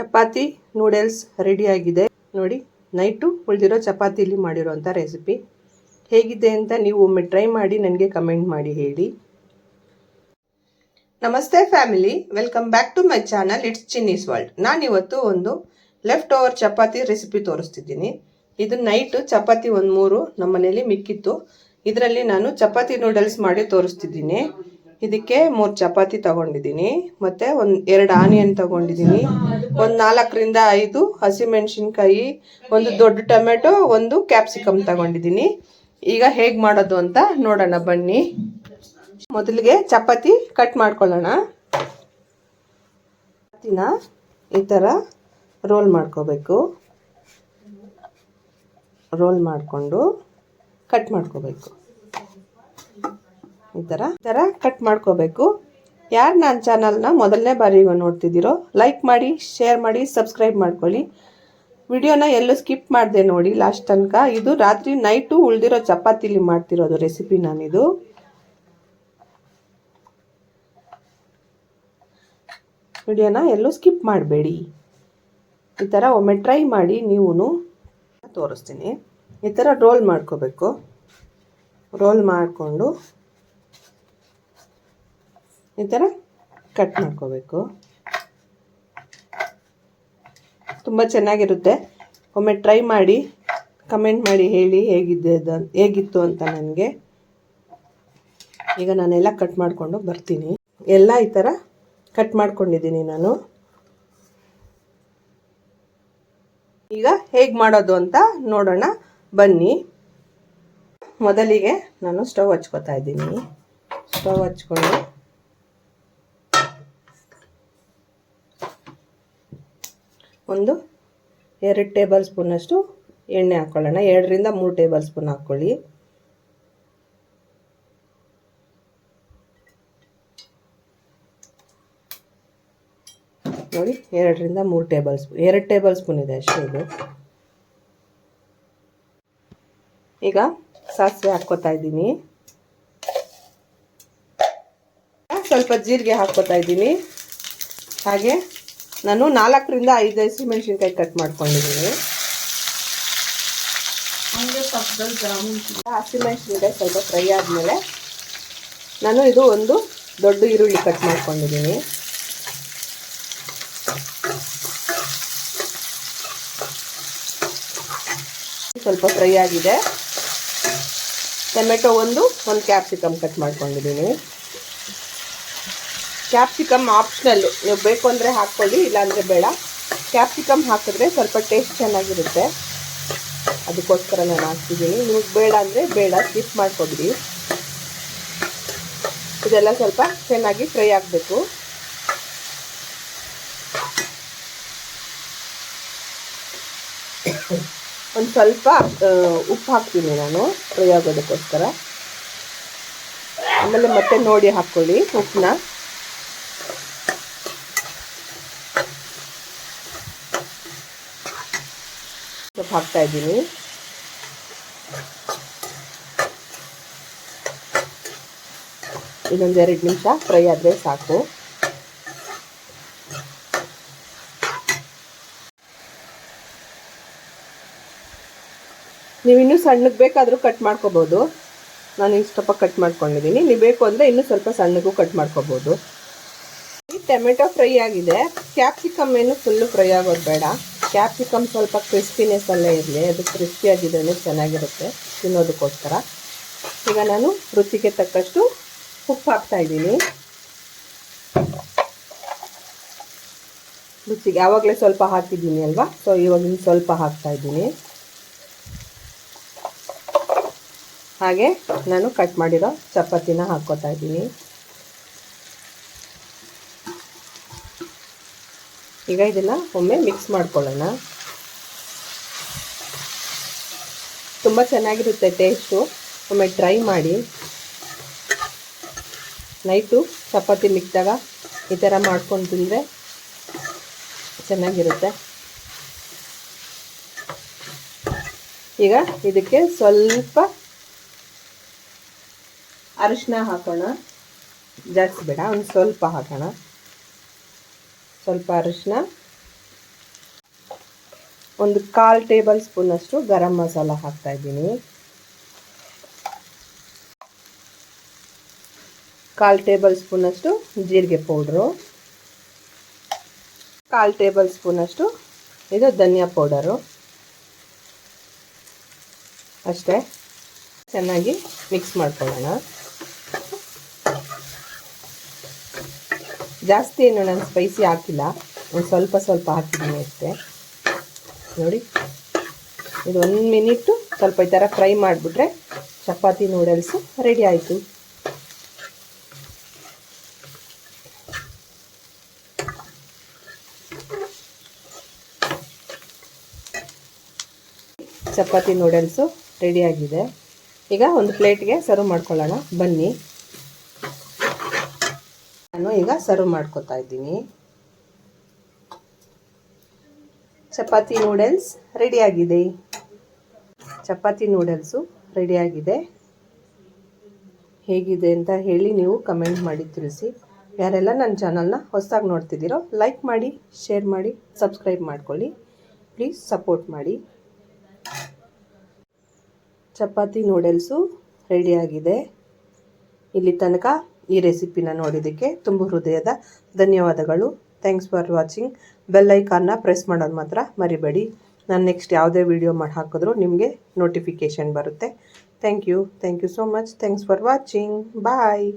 Chapati noodles ರೆಡಿಯಾಗಿದೆ ನೋಡಿ night ಉಳಿದಿರೋ ಚಪಾತಿಲಿ ಮಾಡಿರೋಂಥ ರೆಸಿಪಿ ಹೇಗಿದೆ ಅಂತ ನೀವು ಒಮ್ಮೆ ಟ್ರೈ ಮಾಡಿ, ನನಗೆ ಕಮೆಂಟ್ ಮಾಡಿ ಹೇಳಿ. ನಮಸ್ತೆ family welcome back to my channel it's Chinni's world ನಾನು ಇವತ್ತು ಒಂದು ಲೆಫ್ಟ್ ಓವರ್ ಚಪಾತಿ ರೆಸಿಪಿ ತೋರಿಸ್ತಿದ್ದೀನಿ. ಇದು ನೈಟು ಚಪಾತಿ ಒಂದು ಮೂರು ನಮ್ಮ ಮನೇಲಿ ಮಿಕ್ಕಿತ್ತು. ಇದರಲ್ಲಿ ನಾನು ಚಪಾತಿ ನೂಡಲ್ಸ್ ಮಾಡಿ ತೋರಿಸ್ತಿದ್ದೀನಿ. ಇದಕ್ಕೆ ಮೂರು ಚಪಾತಿ ತಗೊಂಡಿದ್ದೀನಿ, ಮತ್ತೆ ಒಂದು ಎರಡು ಆನಿಯನ್ ತಗೊಂಡಿದ್ದೀನಿ. ಒಂದು ನಾಲ್ಕರಿಂದ ಐದು ಹಸಿಮೆಣಸಿನ್ಕಾಯಿ, ಒಂದು ದೊಡ್ಡ ಟೊಮೆಟೊ, ಒಂದು ಕ್ಯಾಪ್ಸಿಕಮ್ ತಗೊಂಡಿದ್ದೀನಿ. ಈಗ ಹೇಗೆ ಮಾಡೋದು ಅಂತ ನೋಡೋಣ, ಬನ್ನಿ. ಮೊದಲಿಗೆ ಚಪಾತಿ ಕಟ್ ಮಾಡ್ಕೊಳ್ಳೋಣ. ಚಪಾತಿನ ಈ ಥರ ರೋಲ್ ಮಾಡ್ಕೋಬೇಕು. ರೋಲ್ ಮಾಡಿಕೊಂಡು ಕಟ್ ಮಾಡ್ಕೋಬೇಕು. ಈ ಥರ ಈ ಥರ ಕಟ್ ಮಾಡ್ಕೋಬೇಕು. ಯಾರು ನನ್ನ ಚಾನಲ್ನ ಮೊದಲನೇ ಬಾರಿಗೆ ನೋಡ್ತಿದ್ದೀರೋ ಲೈಕ್ ಮಾಡಿ ಶೇರ್ ಮಾಡಿ ಸಬ್ಸ್ಕ್ರೈಬ್ ಮಾಡ್ಕೊಳ್ಳಿ. ವಿಡಿಯೋನ ಎಲ್ಲೂ ಸ್ಕಿಪ್ ಮಾಡಿದೆ ನೋಡಿ ಲಾಸ್ಟ್ ತನಕ. ಇದು ರಾತ್ರಿ ನೈಟು ಉಳಿದಿರೋ ಚಪಾತಿಲಿ ಮಾಡ್ತಿರೋದು ರೆಸಿಪಿ ನಾನಿದು. ವಿಡಿಯೋನ ಎಲ್ಲೂ ಸ್ಕಿಪ್ ಮಾಡಬೇಡಿ. ಈ ಥರ ಒಮ್ಮೆ ಟ್ರೈ ಮಾಡಿ ನೀವು ತೋರಿಸ್ತೀನಿ. ಈ ಥರ ರೋಲ್ ಮಾಡ್ಕೋಬೇಕು. ರೋಲ್ ಮಾಡಿಕೊಂಡು ಈ ಥರ ಕಟ್ ಮಾಡ್ಕೋಬೇಕು. ತುಂಬ ಚೆನ್ನಾಗಿರುತ್ತೆ. ಒಮ್ಮೆ ಟ್ರೈ ಮಾಡಿ ಕಮೆಂಟ್ ಮಾಡಿ ಹೇಳಿ ಹೇಗಿದ್ದೆ ಹೇಗಿತ್ತು ಅಂತ ನನಗೆ. ಈಗ ನಾನೆಲ್ಲ ಕಟ್ ಮಾಡಿಕೊಂಡು ಬರ್ತೀನಿ. ಎಲ್ಲ ಈ ಥರ ಕಟ್ ಮಾಡ್ಕೊಂಡಿದ್ದೀನಿ ನಾನು. ಈಗ ಹೇಗೆ ಮಾಡೋದು ಅಂತ ನೋಡೋಣ. ಬನ್ನಿ. ಮೊದಲಿಗೆ ನಾನು ಸ್ಟವ್ ಹಚ್ಕೋತಾ ಇದ್ದೀನಿ. ಸ್ಟವ್ ಹಚ್ಕೊಂಡು ಒಂದು ಎರಡು ಟೇಬಲ್ ಸ್ಪೂನಷ್ಟು ಎಣ್ಣೆ ಹಾಕ್ಕೊಳ್ಳೋಣ ಎರಡರಿಂದ ಮೂರು ಟೇಬಲ್ ಸ್ಪೂನ್ ಹಾಕ್ಕೊಳ್ಳಿ ನೋಡಿ, ಎರಡರಿಂದ ಮೂರು ಟೇಬಲ್ ಸ್ಪೂನ್ ಎರಡು ಟೇಬಲ್ ಸ್ಪೂನ್ ಇದೆ ಅಷ್ಟೇ ಇದು. ಈಗ ಸಾಸಿವೆ ಹಾಕ್ಕೋತಾ ಇದ್ದೀನಿ. ಸ್ವಲ್ಪ ಜೀರಿಗೆ ಹಾಕ್ಕೋತಾ ಇದ್ದೀನಿ. ಹಾಗೆ ನಾನು ನಾಲ್ಕರಿಂದ ಐದು ಹಸಿಮೆಣಸಿನ್ಕಾಯಿ ಕಟ್ ಮಾಡ್ಕೊಂಡಿದ್ದೀನಿ. ಹಸಿಮೆಣಸಿನ್ಕಾಯಿ ಸ್ವಲ್ಪ ಫ್ರೈ ಆದಮೇಲೆ ನಾನು ಇದು ಒಂದು ದೊಡ್ಡ ಈರುಳ್ಳಿ ಕಟ್ ಮಾಡ್ಕೊಂಡಿದ್ದೀನಿ. ಸ್ವಲ್ಪ ಫ್ರೈ ಆಗಿದೆ. ಟೊಮೆಟೊ ಒಂದು ಒಂದು ಕ್ಯಾಪ್ಸಿಕಮ್ ಕಟ್ ಮಾಡ್ಕೊಂಡಿದ್ದೀನಿ. ಕ್ಯಾಪ್ಸಿಕಮ್ ಆಪ್ಷನಲ್ಲು ನೀವು ಬೇಕು ಅಂದರೆ ಹಾಕ್ಕೊಳ್ಳಿ, ಇಲ್ಲಾಂದರೆ ಬೇಡ. ಕ್ಯಾಪ್ಸಿಕಮ್ ಹಾಕಿದ್ರೆ ಸ್ವಲ್ಪ ಟೇಸ್ಟ್ ಚೆನ್ನಾಗಿರುತ್ತೆ. ಅದಕ್ಕೋಸ್ಕರ ನಾನು ಹಾಕ್ತಿದ್ದೀನಿ. ನಿಮಗೆ ಬೇಡ ಅಂದರೆ ಬೇಡ ಸ್ಕಿಪ್ ಮಾಡ್ಕೊಬಿಡಿ. ಇದೆಲ್ಲ ಸ್ವಲ್ಪ ಚೆನ್ನಾಗಿ ಫ್ರೈ ಆಗಬೇಕು. ಒಂದು ಸ್ವಲ್ಪ ಉಪ್ಪು ಹಾಕ್ತೀನಿ ನಾನು ಫ್ರೈ ಆಗೋದಕ್ಕೋಸ್ಕರ. ಆಮೇಲೆ ಮತ್ತೆ ನೋಡಿ ಹಾಕ್ಕೊಳ್ಳಿ ಉಪ್ಪನ್ನ ಸ್ವಲ್ಪ ಹಾಕ್ತಾ ಇದ್ದೀನಿ. ಇನ್ನೊಂದು ಎರಡು ನಿಮಿಷ ಫ್ರೈ ಆದರೆ ಸಾಕು. ನೀವು ಇನ್ನೂ ಸಣ್ಣಗೆ ಬೇಕಾದರೂ ಕಟ್ ಮಾಡ್ಕೋಬೋದು. ನಾನು ಇಷ್ಟಪ್ಪ ಕಟ್ ಮಾಡ್ಕೊಂಡಿದ್ದೀನಿ. ನೀವು ಬೇಕು ಅಂದರೆ ಇನ್ನೂ ಸ್ವಲ್ಪ ಸಣ್ಣಗೂ ಕಟ್ ಮಾಡ್ಕೋಬೋದು. ಟೊಮೆಟೊ ಫ್ರೈ ಆಗಿದೆ. ಕ್ಯಾಪ್ಸಿಕಮ್ ಏನು ಫುಲ್ಲು ಫ್ರೈ ಆಗೋದು ಬೇಡ. ಕ್ಯಾಪ್ಸಿಕಮ್ ಸ್ವಲ್ಪ ಕ್ರಿಸ್ಪಿನೆಸ್ ಅಲ್ಲೇ ಇರಲಿ, ಅದು ಕ್ರಿಸ್ಪಿ ಆಗಿದ್ರೆ ಚೆನ್ನಾಗಿರುತ್ತೆ ತಿನ್ನೋದಕ್ಕೋಸ್ಕರ. ಈಗ ನಾನು ರುಚಿಗೆ ತಕ್ಕಷ್ಟು ಉಪ್ಪು ಹಾಕ್ತಾ ಇದ್ದೀನಿ. ರುಚಿಗೆ ಯಾವಾಗಲೇ ಸ್ವಲ್ಪ ಹಾಕಿದ್ದೀನಿ ಅಲ್ವಾ? ಸೊ ಇವಾಗ ಸ್ವಲ್ಪ ಹಾಕ್ತಾ ಇದ್ದೀನಿ. ಹಾಗೆ ನಾನು ಕಟ್ ಮಾಡಿರೋ ಚಪಾತಿನ ಹಾಕ್ಕೋತಾ ಇದ್ದೀನಿ. ಈಗ ಇದನ್ನು ಒಮ್ಮೆ ಮಿಕ್ಸ್ ಮಾಡ್ಕೊಳ್ಳೋಣ. ತುಂಬ ಚೆನ್ನಾಗಿರುತ್ತೆ ಟೇಸ್ಟು ಒಮ್ಮೆ ಟ್ರೈ ಮಾಡಿ. ನೈಟು ಚಪಾತಿ ಮಿಕ್ದಾಗ ಈ ಥರ ಮಾಡ್ಕೊಂಡು ತಿಂದರೆ ಚೆನ್ನಾಗಿರುತ್ತೆ. ಈಗ ಇದಕ್ಕೆ ಸ್ವಲ್ಪ ಅರಿಶಿನ ಹಾಕೋಣ. ಜಾಸ್ತಿ ಬೇಡ, ಒಂದು ಸ್ವಲ್ಪ ಹಾಕೋಣ. ಸ್ವಲ್ಪ ಅರಿಶಿನ ಒಂದು ಕಾಲು ಟೇಬಲ್ ಸ್ಪೂನಷ್ಟು ಗರಂ ಮಸಾಲ ಹಾಕ್ತಾ ಇದ್ದೀನಿ. ಕಾಲು ಟೇಬಲ್ ಸ್ಪೂನಷ್ಟು ಜೀರಿಗೆ ಪೌಡ್ರು. ಕಾಲು ಟೇಬಲ್ ಸ್ಪೂನಷ್ಟು ಇದು ಧನಿಯಾ ಪೌಡರು. ಅಷ್ಟೇ. ಚೆನ್ನಾಗಿ ಮಿಕ್ಸ್ ಮಾಡ್ಕೊಳ್ಳೋಣ. ಜಾಸ್ತಿ ಏನು ನಾನು ಸ್ಪೈಸಿ ಹಾಕಿಲ್ಲ. ಒಂದು ಸ್ವಲ್ಪ ಸ್ವಲ್ಪ ಹಾಕಿದ್ದೀನಿ ಅಷ್ಟೇ. ನೋಡಿ. ಇದು ಒಂದು ಮಿನಿಟ್ಟು ಸ್ವಲ್ಪ ಈ ಥರ ಫ್ರೈ ಮಾಡಿಬಿಟ್ರೆ ಚಪಾತಿ ನೂಡಲ್ಸು ರೆಡಿ ಆಯಿತು. ಚಪಾತಿ ನೂಡಲ್ಸು ರೆಡಿಯಾಗಿದೆ ಈಗ ಒಂದು ಪ್ಲೇಟ್ಗೆ ಸರ್ವ್ ಮಾಡ್ಕೊಳ್ಳೋಣ. ಬನ್ನಿ. ನಾನು ಈಗ ಸರ್ವ್ ಮಾಡ್ಕೊತಾ ಇದ್ದೀನಿ. ಚಪಾತಿ ನೂಡಲ್ಸ್ ರೆಡಿಯಾಗಿದೆ ಚಪಾತಿ ನೂಡಲ್ಸು ರೆಡಿಯಾಗಿದೆ ಹೇಗಿದೆ ಅಂತ ಹೇಳಿ ನೀವು ಕಮೆಂಟ್ ಮಾಡಿ ತಿಳಿಸಿ. ಯಾರೆಲ್ಲ ನನ್ನ ಚಾನಲ್ನ ಹೊಸದಾಗಿ ನೋಡ್ತಿದ್ದೀರೋ ಲೈಕ್ ಮಾಡಿ ಶೇರ್ ಮಾಡಿ ಸಬ್ಸ್ಕ್ರೈಬ್ ಮಾಡ್ಕೊಳ್ಳಿ. ಪ್ಲೀಸ್ ಸಪೋರ್ಟ್ ಮಾಡಿ. ಚಪಾತಿ ನೂಡಲ್ಸು ರೆಡಿಯಾಗಿದೆ ಇಲ್ಲಿ ತನಕ ಈ ರೆಸಿಪಿನ ನೋಡಿದ್ದಕ್ಕೆ ತುಂಬ ಹೃದಯದ ಧನ್ಯವಾದಗಳು. ಥ್ಯಾಂಕ್ಸ್ ಫಾರ್ ವಾಚಿಂಗ್ ಬೆಲ್ ಐಕಾನ್ನ ಪ್ರೆಸ್ ಮಾಡೋದು ಮಾತ್ರ ಮರಿಬೇಡಿ. ನಾನು ನೆಕ್ಸ್ಟ್ ಯಾವುದೇ ವೀಡಿಯೋ ಮಾಡಿ ಹಾಕಿದ್ರು ನಿಮಗೆ ನೋಟಿಫಿಕೇಷನ್ ಬರುತ್ತೆ. Thank you thank you so much thanks for watching bye